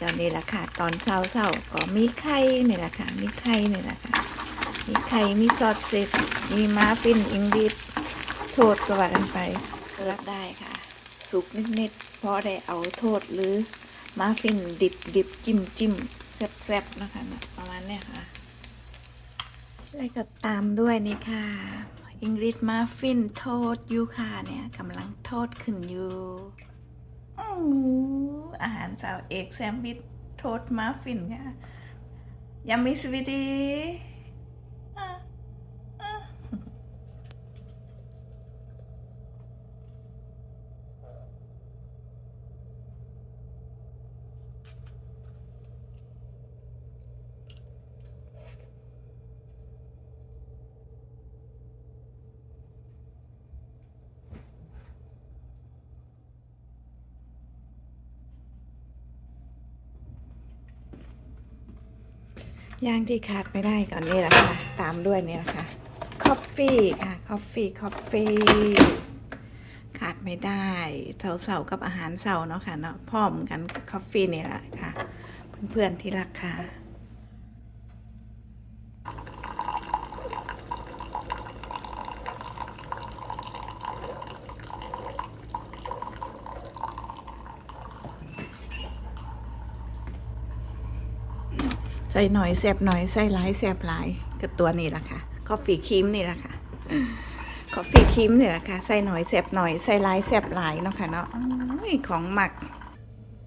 ก็นี่แหละค่ะ ตอนเช้าเช้าก็มีไข่นี่แหละค่ะ มีไข่นี่แหละค่ะ มีไข่มีซอสเสร็จมีมาฟินอิงดิบโทษก็ว่ากันไปรับได้ค่ะ สุกนิดๆเพราะได้เอาโทษหรือมาฟินดิบดิบจิ้มจิ้มแซ่บๆนะคะประมาณเนี้ยค่ะแล้วก็ตามด้วยนี่ค่ะอิงริดมาฟินโทษยูค่ะเนี่ยกำลังโทษขึ้นอยู่ อู้อาหารสาวเอกแซมบิทโทษมาฟินค่ะยามิสวีดี ย่างที่ขาดไม่ได้ก่อนนี่แหละค่ะ ตามด้วยนี่แหละค่ะคอฟฟี่ค่ะคอฟฟี่คอฟฟี่ขาดไม่ได้เสาๆกับอาหารเสาเนาะค่ะเนาะพร้อมกันคอฟฟี่นี่แหละค่ะ เพื่อนๆที่รักค่ะ ส่หน่อยแสบหน่อยใส่หลายแสบหลายกับตัวนี้แหละค่ะกาแฟครีมนี่แหละค่ะกาแฟครีมนี่แหละค่ะใส่หน่อยแสบหน่อยใส่หลายแสบหลายเนาะค่ะเนาะอุ้ยของหมัก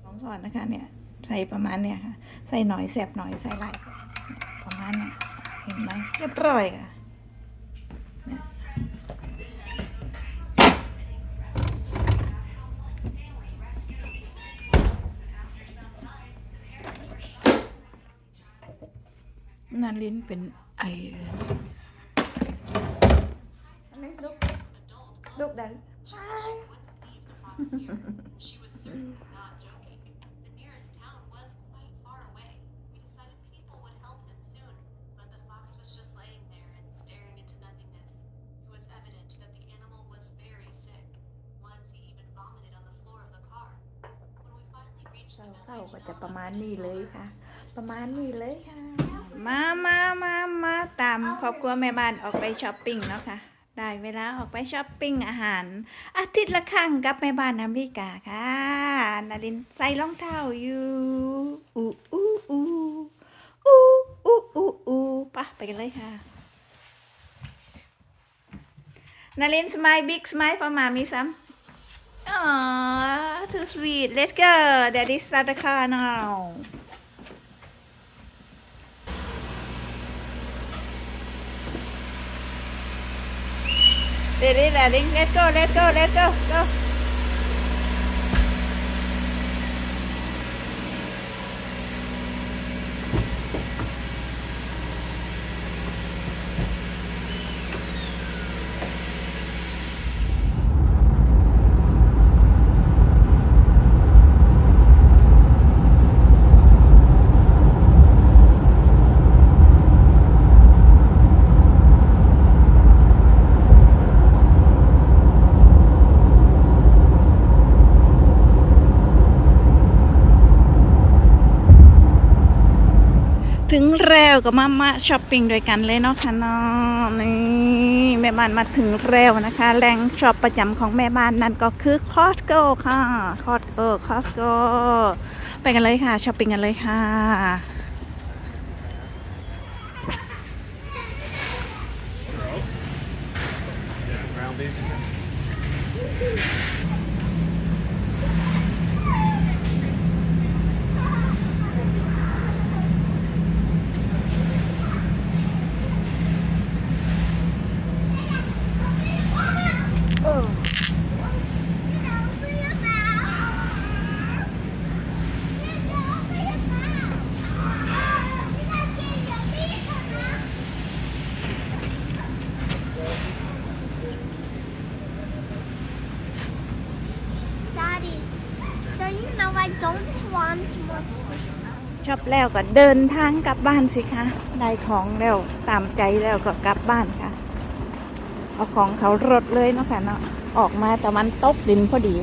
ของสอนนะคะเนี่ยใส่ประมาณเนี่ยค่ะ ใส่หน่อยแสบหน่อยใส่หลายประมาณเนี่ยเห็นไหมเรียบร้อยค่ะ นาลิ้นเป็นไอลูกลูกดัน She was certainly not joking. The nearest town was quite far away. We decided people would help him soon, but the fox was just laying there and staring into nothingness. It was evident that the animal was very sick. Once he even vomited on the floor of the car. When we finally reached the เศร้าๆ village, ก็ we จะ all ประ got มาณ this นี้เลย silver ค่ะ message. ประมาณนี้เลยค่ะ มามามามาตามครอบครัวแม่บ้านออกไปช้อปปิ้งเนาะค่ะ ได้เวลาออกไปช้อปปิ้งอาหาร อาทิตย์ละครั้งกับแม่บ้านอเมริกาค่ะ นารินใส่รองเท้าอยู่อู้อู้อู้อู้อู้อู้อู้ปะไปกันเลยค่ะ นารินสมายบิ๊กสมายพอมามีซ้ำอ๋อ too sweet let's go daddy start the car now Let's go, let's go, let's go, go. ถึงแล้วก็มามาช้อปปิ้งด้วยกันเลยเนาะค่ะเนาะนี่แม่บ้านมาถึงแล้วนะคะแหล่งช็อปประจำของแม่บ้านนั่นก็คือคอสโก้ค่ะคอสโก้คอสโก้ไปกันเลยค่ะช้อปปิ้งกันเลยค่ะ no, ชอบแล้วก็เดินทางกลับบ้านสิคะ ได้ของแล้วตามใจแล้วก็กลับบ้านค่ะ เอาของเขารถเลยเนาะค่ะเนาะ ออกมาแต่มันตกดินพอดี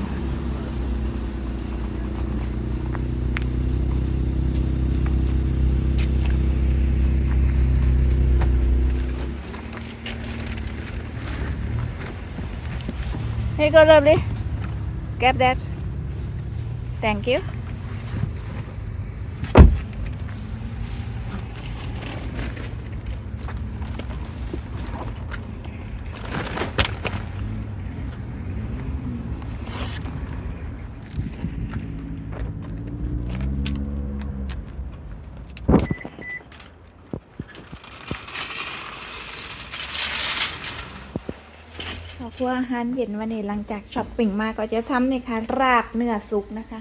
Here you go, lovely. Grab. Thank you ขอบคุณอาหารเย็นวันนี้หลังจากช้อปปิ้งมาก็จะทำนี่ค่ะราบเนื้อซุกนะคะ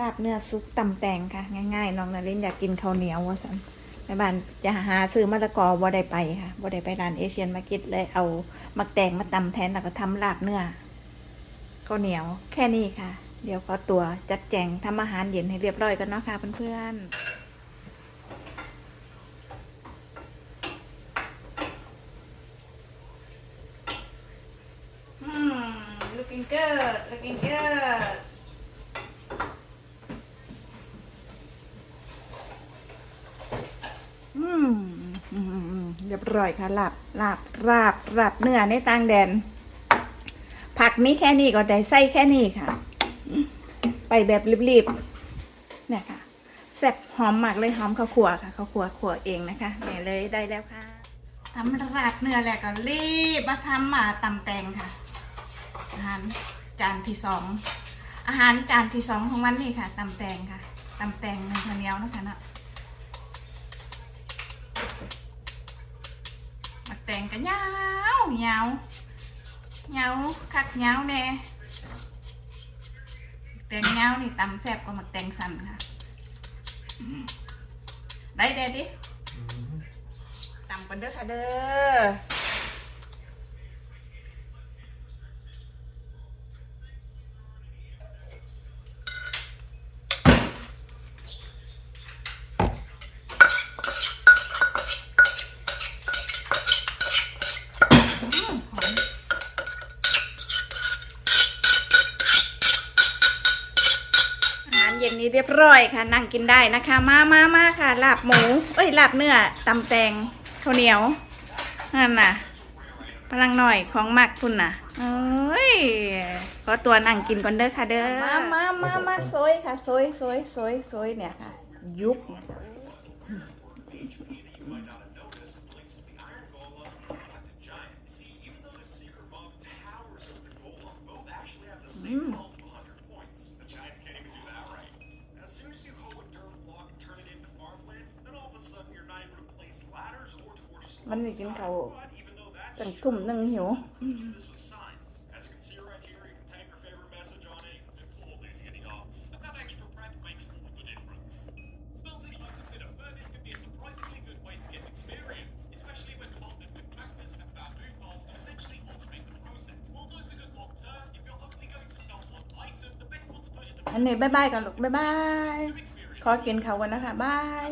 ราบเนื้อซุกตำแตงค่ะ ง่ายๆน้องนารินอยากกินข้าวเหนียวว่าสันแม่บ้านจะหาซื้อมะละกอบ่ได้ไปค่ะบ่ได้ไปร้านเอเชียนมาร์เก็ตเลยเอามักแตงมาตำแทนแล้วก็ทำราบเนื้อข้าวเหนียวแค่นี้ค่ะ เดี๋ยวขอตัวจัดแจงทำอาหารเย็นให้เรียบร้อยกันเนาะค่ะเพื่อนๆ good, looking good. อืมอืมเรียบร้อยค่ะลาบลาบลาบลาบเนื้อในต่างแดน ผักมีแค่นี้ก็ได้ไส้แค่นี้ค่ะ ไปแบบรีบๆเนี่ยค่ะแซ่บหอมมากเลยหอมข้าวขัวค่ะข้าวขัวขัวเองนะคะเนี่ยเลยได้แล้วค่ะทำราบเนื้อแล้วก็รีบมาทำมาตำแตงค่ะ อาหารจานที่สองอาหารจานที่สองของวันนี้ค่ะตำแตงค่ะตำแตงเนื้อข้าวเหนียวนะคะเนาะหมักแตงก็ยาวยาวยาวคักยาวแน่แตงยาวนี่ตำแซ่บกว่าหมักแตงสั้นค่ะอืมได้เด็ดดิตำกันเด้อค่ะเด้อ เย็นนี้เรียบร้อยค่ะ นั่งกินได้นะคะ มามามาค่ะลาบหมู เอ้ยลาบเนื้อตำแตงข้าวเหนียวนั่นน่ะพลังหน่อยของมักคุณน่ะเอ้ยขอตัวนั่งกินก่อนเด้อค่ะเด้อมามามามาซอยค่ะซอยซอยซอยซอยเนี่ยค่ะ ยุบเนี่ยค่ะอืม มันไม่กินเขาตั้งทุ่มนึงหิวอันนี้บายบายกันลูกบายบาย ขอกินเขาวันนะคะบาย